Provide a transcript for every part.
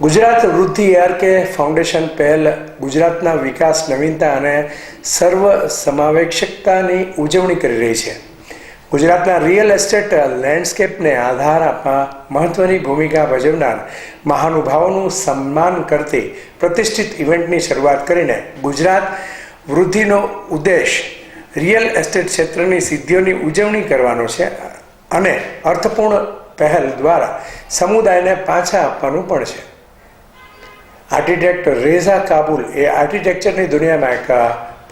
ગુજરાત વૃદ્ધિ RK foundation પહેલ, ગુજરાતના વિકાસ, નવીનતા અને સર્વ સમાવેક્ષકતાની ઉજવણી કરી રહી છે. ગુજરાતના રિયલ એસ્ટેટ લેન્ડસ્કેપને આધાર આપવા મહત્વની ભૂમિકા ભજવનાર મહાનુભાવોનું સન્માન કરતી પ્રતિષ્ઠિત ઇવેન્ટની શરૂઆત કરીને ગુજરાત વૃદ્ધિનો ઉદ્દેશ રિયલ એસ્ટેટ ક્ષેત્રની સિદ્ધિઓની ઉજવણી કરવાનો છે અને અર્થપૂર્ણ પહેલ દ્વારા સમુદાયને પાછા આપવાનું પણ છે. આર્કિટેક્ટ રેઝા કાબુલ એ આર્કિટેક્ચરની દુનિયામાં એક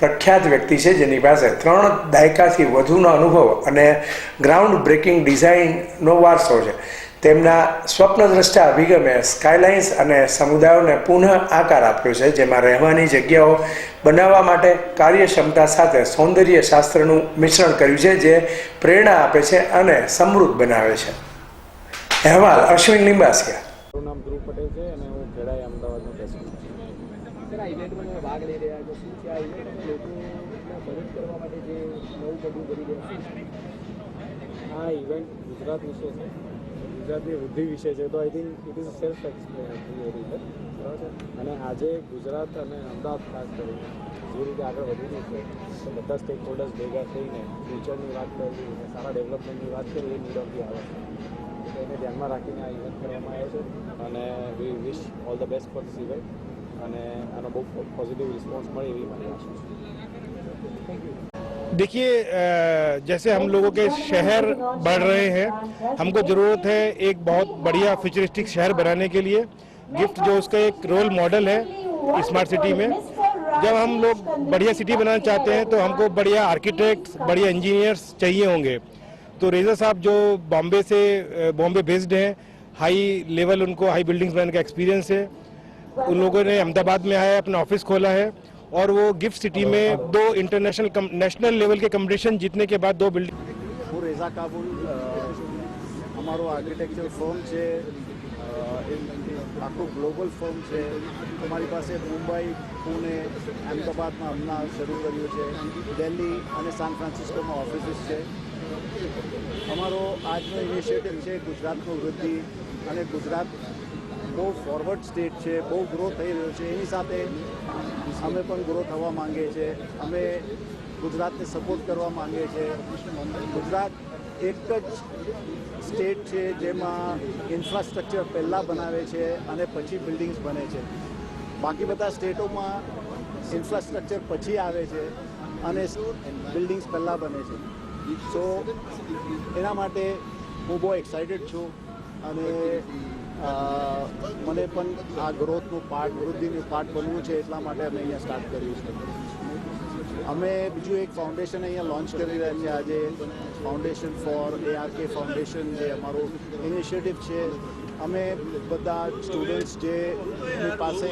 પ્રખ્યાત વ્યક્તિ છે જેની પાસે ત્રણ દાયકાથી વધુનો અનુભવ અને ગ્રાઉન્ડ બ્રેકિંગ ડિઝાઇનનો વારસો છે. તેમના સ્વપ્નદ્રષ્ટા અભિગમે સ્કાયલાઇન્સ અને સમુદાયોને પુનઃ આકાર આપ્યો છે, જેમાં રહેવાની જગ્યાઓ બનાવવા માટે કાર્યક્ષમતા સાથે સૌંદર્ય શાસ્ત્રનું મિશ્રણ કર્યું છે, જે પ્રેરણા આપે છે અને સમૃદ્ધ બનાવે છે. અહેવાલ અશ્વિન લિંબાસિયા. મારું નામ ધ્રુવ પટેલ છે અને હું ખેડાઈ અમદાવાદનો પ્રેસિડેન્ટ છું. આ ઇવેન્ટમાં તમે ભાગ લઈ રહ્યા છો. શું છે આ ઇવેન્ટ લોકોને મદદ કરવા માટે જે નવું પગલું કરી રહ્યા આ ઇવેન્ટ ગુજરાત વિશે છે. ગુજરાતની વૃદ્ધિ વિશે છે. તો I think it is self explanatory રીતે બરાબર? છે અને આજે ગુજરાત અને અમદાવાદ ખાસ કરીને જે રીતે આગળ વધી રહ્યું છે તો બધા સ્ટેક હોલ્ડર્સ ભેગા થઈને ફ્યુચરની વાત કરવી અને સારા ડેવલપમેન્ટની વાત કરવી એ નીડ ઓફ આવે છે. ધ્યાનમાં રાખીને આ ઇવેન્ટ કરવામાં આવ્યો છે અને we wish all the best for this event અને આનો બહુ પોઝિટિવ રિસ્પોન્સ મળે એવી મારી આશા છે देखिए अ, जैसे हम लोगों के शहर बढ़ रहे हैं हमको ज़रूरत है एक बहुत बढ़िया फ्यूचरिस्टिक शहर बनाने के लिए गिफ्ट जो उसका एक रोल मॉडल है स्मार्ट सिटी में जब हम लोग बढ़िया सिटी बनाना चाहते हैं तो हमको बढ़िया आर्किटेक्ट्स बढ़िया इंजीनियर्स चाहिए होंगे तो रेजा साहब जो बॉम्बे से अ, बॉम्बे बेस्ड हैं हाई लेवल उनको हाई बिल्डिंग्स बनाने का एक्सपीरियंस है उन लोगों ने अहमदाबाद में आया अपना ऑफिस खोला है और वो गिफ्ट सिटी में दो इंटरनेशनल नेशनल लेवल के कंपटीशन जीतने के बाद दो बिल्डिंग હું રેઝા કાબુલ અ, અમારો આર્કિટેક્ચર ફર્મ છે અ, એ આખું ગ્લોબલ ફર્મ છે અમારી પાસે મુંબઈ પુણે અમદાવાદમાં હમણાં શરૂ કર્યું છે દિલ્હી અને સાન ફ્રાન્સિસ્કોમાં ઓફિસીસ છે અમારો આજનો ઇનિશિયેટિવ છે ગુજરાતનું વૃદ્ધિ અને ગુજરાત બહુ ફોરવર્ડ સ્ટેટ છે, બહુ ગ્રો થઈ રહ્યો છે. એની સાથે અમે પણ ગ્રો થવા માંગીએ છીએ. અમે ગુજરાતને સપોર્ટ કરવા માંગીએ છીએ. ગુજરાત એક જ સ્ટેટ છે જેમાં ઇન્ફ્રાસ્ટ્રક્ચર પહેલાં બનાવે છે અને પછી બિલ્ડિંગ્સ બને છે. બાકી બધા સ્ટેટોમાં ઇન્ફ્રાસ્ટ્રક્ચર પછી આવે છે અને બિલ્ડિંગ્સ પહેલાં બને છે. સો એના માટે હું બહુ એક્સાઇટેડ છું અને મને પણ આ ગ્રોથનું પાર્ટ વૃદ્ધિનું પાર્ટ બનવું છે એટલા માટે અમે અહીંયા સ્ટાર્ટ કર્યું છે. અમે બીજું એક ફાઉન્ડેશન અહીંયા લોન્ચ કરી રહ્યા છીએ આજે ફાઉન્ડેશન ફોર એઆરકે ફાઉન્ડેશન જે અમારું ઇનિશિયેટિવ છે. અમે બધા સ્ટુડન્ટ્સ જે પાસે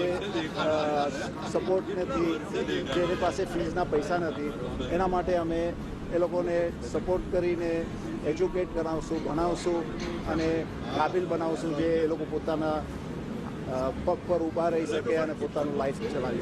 સપોર્ટ નથી જેની પાસે ફીઝના પૈસા નથી, એના માટે અમે એ લોકોને સપોર્ટ કરીને એજ્યુકેટ કરાવશું, ભણાવશું અને કાબિલ બનાવશું જે એ લોકો પોતાના પગ પર ઊભા રહી શકે અને પોતાનું લાઈફ ચલાવી